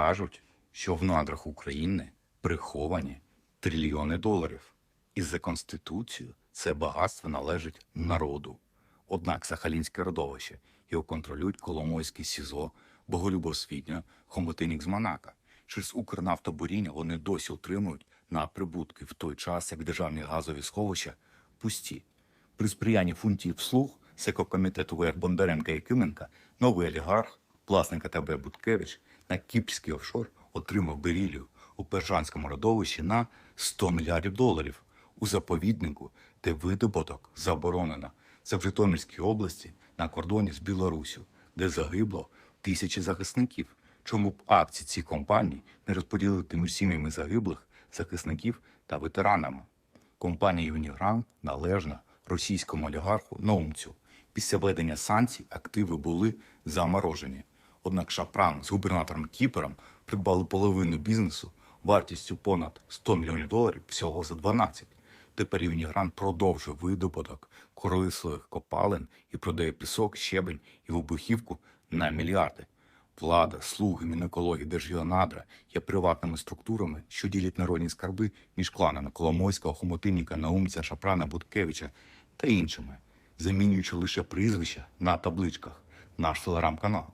Кажуть, що в надрах України приховані трильйони доларів. І за Конституцією це багатство належить народу. Однак Сахалінське родовище його контролюють Коломойський СІЗО, Боголюбосвітня, Хомотинік з Монака. Через Укрнафтобуріння вони досі отримують на прибутки в той час, як державні газові сховища пусті. При сприянні фунтів вслух Секокомітету Бондаренка і Кименка новий олігарх, власник АТБ Буткевич, на кіпрський офшор отримав берілію у Пержанському родовищі на 100 мільярдів доларів у заповіднику, де видобуток заборонено. Це в Житомирській області на кордоні з Білоруссю, де загибло тисячі захисників. Чому б акції цих компаній не розподілити між сім'ями загиблих захисників та ветеранами? Компанія Юнігран належна російському олігарху Наумцю. Після введення санкцій активи були заморожені. Однак Шапран з губернатором Кіпером придбали половину бізнесу вартістю понад 100 мільйонів доларів всього за 12. Тепер Юнігран продовжує видобуток корисливих копалин і продає пісок, щебень і вибухівку на мільярди. Влада, слуги, мінекологи, держгеонадра є приватними структурами, що ділять народні скарби між кланами Коломойського, Хомотинніка, Наумця, Шапрана, Буткевича та іншими, замінюючи лише прізвища на табличках. Наш телеграм-канал.